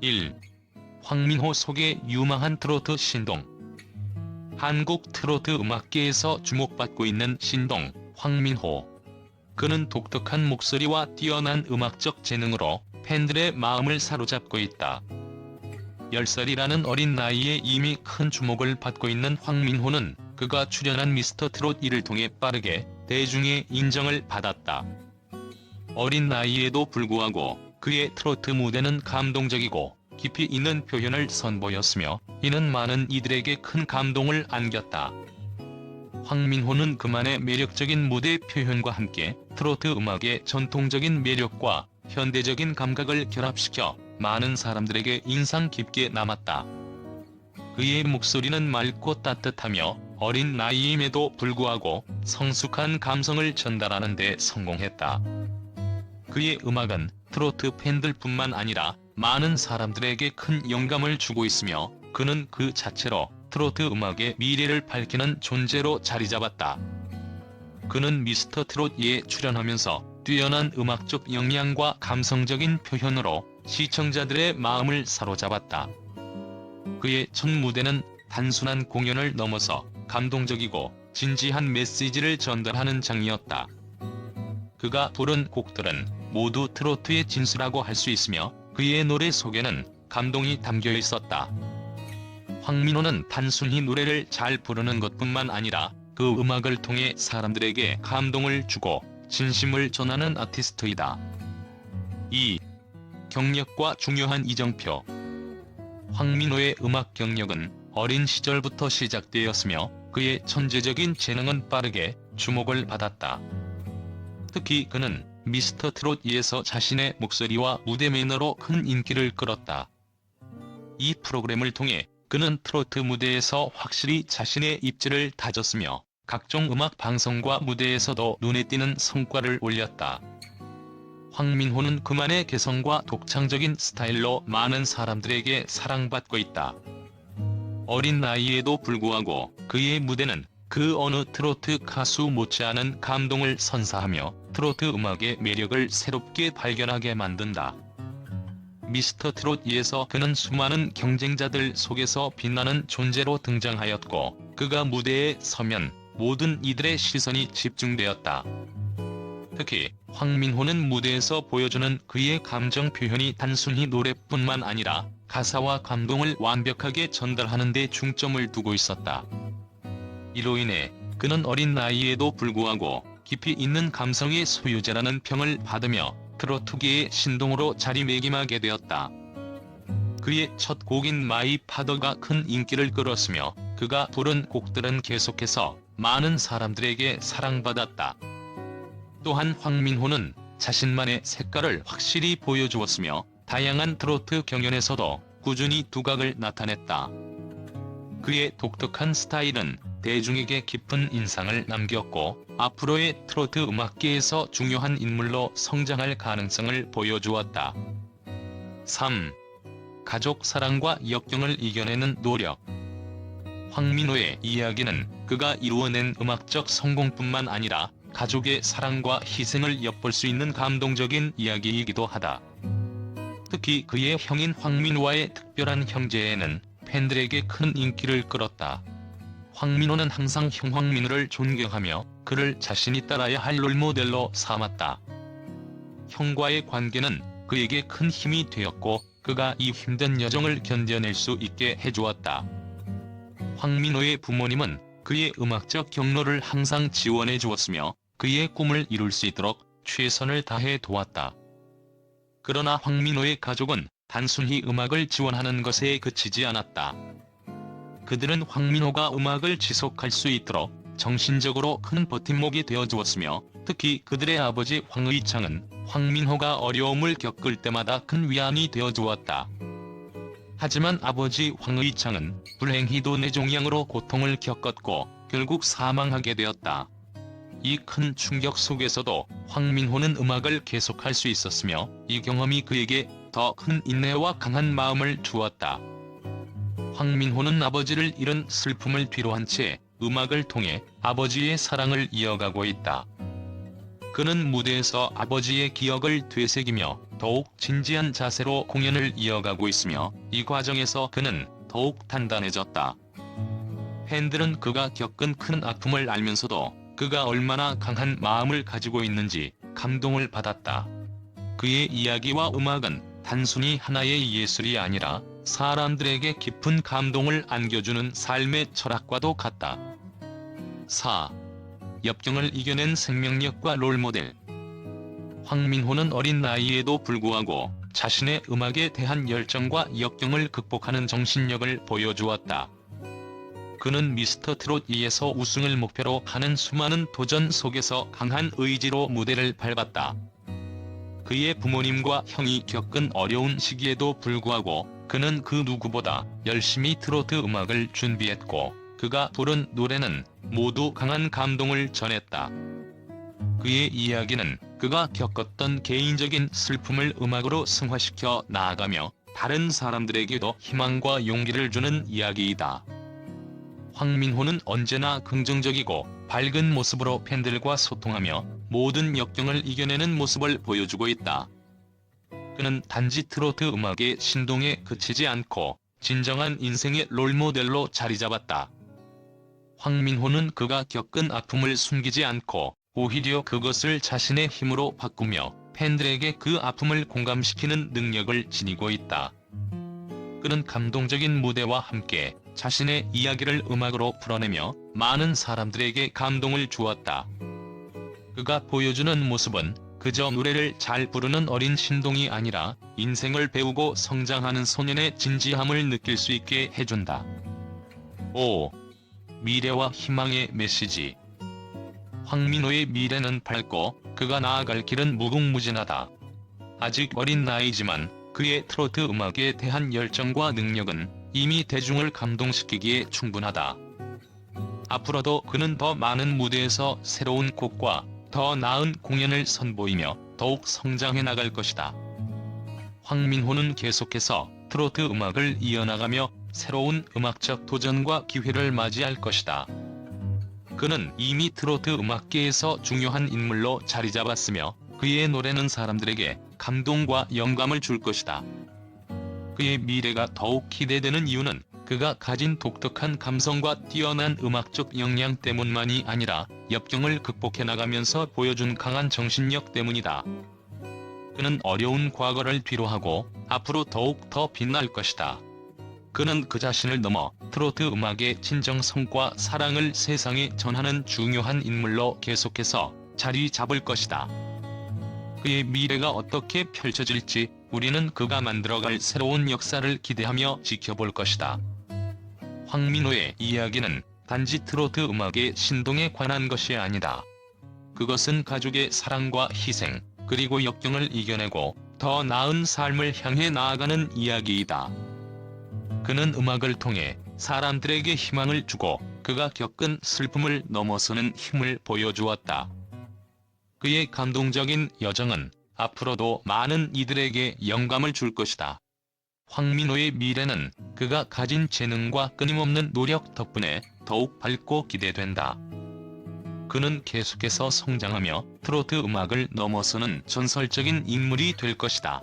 1. 황민호 소개 유망한 트로트 신동 한국 트로트 음악계에서 주목받고 있는 신동, 황민호. 그는 독특한 목소리와 뛰어난 음악적 재능으로 팬들의 마음을 사로잡고 있다. 10살이라는 어린 나이에 이미 큰 주목을 받고 있는 황민호는 그가 출연한 미스터 트롯 1을 통해 빠르게 대중의 인정을 받았다. 어린 나이에도 불구하고 그의 트로트 무대는 감동적이고 깊이 있는 표현을 선보였으며 이는 많은 이들에게 큰 감동을 안겼다. 황민호는 그만의 매력적인 무대 표현과 함께 트로트 음악의 전통적인 매력과 현대적인 감각을 결합시켜 많은 사람들에게 인상 깊게 남았다. 그의 목소리는 맑고 따뜻하며 어린 나이임에도 불구하고 성숙한 감성을 전달하는 데 성공했다. 그의 음악은 트로트 팬들뿐만 아니라 많은 사람들에게 큰 영감을 주고 있으며 그는 그 자체로 트로트 음악의 미래를 밝히는 존재로 자리 잡았다. 그는 미스터 트롯2에 출연하면서 뛰어난 음악적 역량과 감성적인 표현으로 시청자들의 마음을 사로잡았다. 그의 첫 무대는 단순한 공연을 넘어서 감동적이고 진지한 메시지를 전달하는 장이었다. 그가 부른 곡들은 모두 트로트의 진수라고 할 수 있으며 그의 노래 속에는 감동이 담겨 있었다. 황민호는 단순히 노래를 잘 부르는 것뿐만 아니라 그 음악을 통해 사람들에게 감동을 주고 진심을 전하는 아티스트이다. 2. 경력과 중요한 이정표 황민호의 음악 경력은 어린 시절부터 시작되었으며 그의 천재적인 재능은 빠르게 주목을 받았다. 특히 그는 미스터 트롯 2에서 자신의 목소리와 무대 매너로 큰 인기를 끌었다. 이 프로그램을 통해 그는 트로트 무대에서 확실히 자신의 입지를 다졌으며 각종 음악 방송과 무대에서도 눈에 띄는 성과를 올렸다. 황민호는 그만의 개성과 독창적인 스타일로 많은 사람들에게 사랑받고 있다. 어린 나이에도 불구하고 그의 무대는 그 어느 트로트 가수 못지않은 감동을 선사하며 트로트 음악의 매력을 새롭게 발견하게 만든다. 미스터 트롯 2에서 그는 수많은 경쟁자들 속에서 빛나는 존재로 등장하였고 그가 무대에 서면 모든 이들의 시선이 집중되었다. 특히 황민호는 무대에서 보여주는 그의 감정 표현이 단순히 노래뿐만 아니라 가사와 감동을 완벽하게 전달하는 데 중점을 두고 있었다. 이로 인해 그는 어린 나이에도 불구하고 깊이 있는 감성의 소유자라는 평을 받으며 트로트계의 신동으로 자리매김하게 되었다. 그의 첫 곡인 마이 파더가 큰 인기를 끌었으며 그가 부른 곡들은 계속해서 많은 사람들에게 사랑받았다. 또한 황민호는 자신만의 색깔을 확실히 보여주었으며 다양한 트로트 경연에서도 꾸준히 두각을 나타냈다. 그의 독특한 스타일은 대중에게 깊은 인상을 남겼고 앞으로의 트로트 음악계에서 중요한 인물로 성장할 가능성을 보여주었다. 3. 가족 사랑과 역경을 이겨내는 노력 황민호의 이야기는 그가 이루어낸 음악적 성공뿐만 아니라 가족의 사랑과 희생을 엿볼 수 있는 감동적인 이야기이기도 하다. 특히 그의 형인 황민호와의 특별한 형제에는 팬들에게 큰 인기를 끌었다. 황민호는 항상 형 황민우를 존경하며 그를 자신이 따라야 할 롤모델로 삼았다. 형과의 관계는 그에게 큰 힘이 되었고 그가 이 힘든 여정을 견뎌낼 수 있게 해주었다. 황민호의 부모님은 그의 음악적 경로를 항상 지원해 주었으며 그의 꿈을 이룰 수 있도록 최선을 다해 도왔다. 그러나 황민호의 가족은 단순히 음악을 지원하는 것에 그치지 않았다. 그들은 황민호가 음악을 지속할 수 있도록 정신적으로 큰 버팀목이 되어주었으며 특히 그들의 아버지 황의창은 황민호가 어려움을 겪을 때마다 큰 위안이 되어주었다. 하지만 아버지 황의창은 불행히도 뇌종양으로 고통을 겪었고 결국 사망하게 되었다. 이 큰 충격 속에서도 황민호는 음악을 계속할 수 있었으며 이 경험이 그에게 더 큰 인내와 강한 마음을 주었다. 황민호는 아버지를 잃은 슬픔을 뒤로한 채 음악을 통해 아버지의 사랑을 이어가고 있다. 그는 무대에서 아버지의 기억을 되새기며 더욱 진지한 자세로 공연을 이어가고 있으며 이 과정에서 그는 더욱 단단해졌다. 팬들은 그가 겪은 큰 아픔을 알면서도 그가 얼마나 강한 마음을 가지고 있는지 감동을 받았다. 그의 이야기와 음악은 단순히 하나의 예술이 아니라 사람들에게 깊은 감동을 안겨주는 삶의 철학과도 같다. 4. 역경을 이겨낸 생명력과 롤모델 황민호는 어린 나이에도 불구하고 자신의 음악에 대한 열정과 역경을 극복하는 정신력을 보여주었다. 그는 미스터 트롯 2에서 우승을 목표로 하는 수많은 도전 속에서 강한 의지로 무대를 밟았다. 그의 부모님과 형이 겪은 어려운 시기에도 불구하고 그는 그 누구보다 열심히 트로트 음악을 준비했고 그가 부른 노래는 모두 강한 감동을 전했다. 그의 이야기는 그가 겪었던 개인적인 슬픔을 음악으로 승화시켜 나아가며 다른 사람들에게도 희망과 용기를 주는 이야기이다. 황민호는 언제나 긍정적이고 밝은 모습으로 팬들과 소통하며 모든 역경을 이겨내는 모습을 보여주고 있다. 그는 단지 트로트 음악의 신동에 그치지 않고 진정한 인생의 롤모델로 자리 잡았다. 황민호는 그가 겪은 아픔을 숨기지 않고 오히려 그것을 자신의 힘으로 바꾸며 팬들에게 그 아픔을 공감시키는 능력을 지니고 있다. 그는 감동적인 무대와 함께 자신의 이야기를 음악으로 풀어내며 많은 사람들에게 감동을 주었다. 그가 보여주는 모습은 그저 노래를 잘 부르는 어린 신동이 아니라 인생을 배우고 성장하는 소년의 진지함을 느낄 수 있게 해준다. 5. 미래와 희망의 메시지 황민호의 미래는 밝고 그가 나아갈 길은 무궁무진하다. 아직 어린 나이지만 그의 트로트 음악에 대한 열정과 능력은 이미 대중을 감동시키기에 충분하다. 앞으로도 그는 더 많은 무대에서 새로운 곡과 더 나은 공연을 선보이며 더욱 성장해 나갈 것이다. 황민호는 계속해서 트로트 음악을 이어나가며 새로운 음악적 도전과 기회를 맞이할 것이다. 그는 이미 트로트 음악계에서 중요한 인물로 자리 잡았으며 그의 노래는 사람들에게 감동과 영감을 줄 것이다. 그의 미래가 더욱 기대되는 이유는 그가 가진 독특한 감성과 뛰어난 음악적 역량 때문만이 아니라 역경을 극복해 나가면서 보여준 강한 정신력 때문이다. 그는 어려운 과거를 뒤로하고 앞으로 더욱 더 빛날 것이다. 그는 그 자신을 넘어 트로트 음악의 진정성과 사랑을 세상에 전하는 중요한 인물로 계속해서 자리 잡을 것이다. 그의 미래가 어떻게 펼쳐질지 우리는 그가 만들어갈 새로운 역사를 기대하며 지켜볼 것이다. 황민호의 이야기는 단지 트로트 음악의 신동에 관한 것이 아니다. 그것은 가족의 사랑과 희생, 그리고 역경을 이겨내고 더 나은 삶을 향해 나아가는 이야기이다. 그는 음악을 통해 사람들에게 희망을 주고 그가 겪은 슬픔을 넘어서는 힘을 보여주었다. 그의 감동적인 여정은 앞으로도 많은 이들에게 영감을 줄 것이다. 황민호의 미래는 그가 가진 재능과 끊임없는 노력 덕분에 더욱 밝고 기대된다. 그는 계속해서 성장하며 트로트 음악을 넘어서는 전설적인 인물이 될 것이다.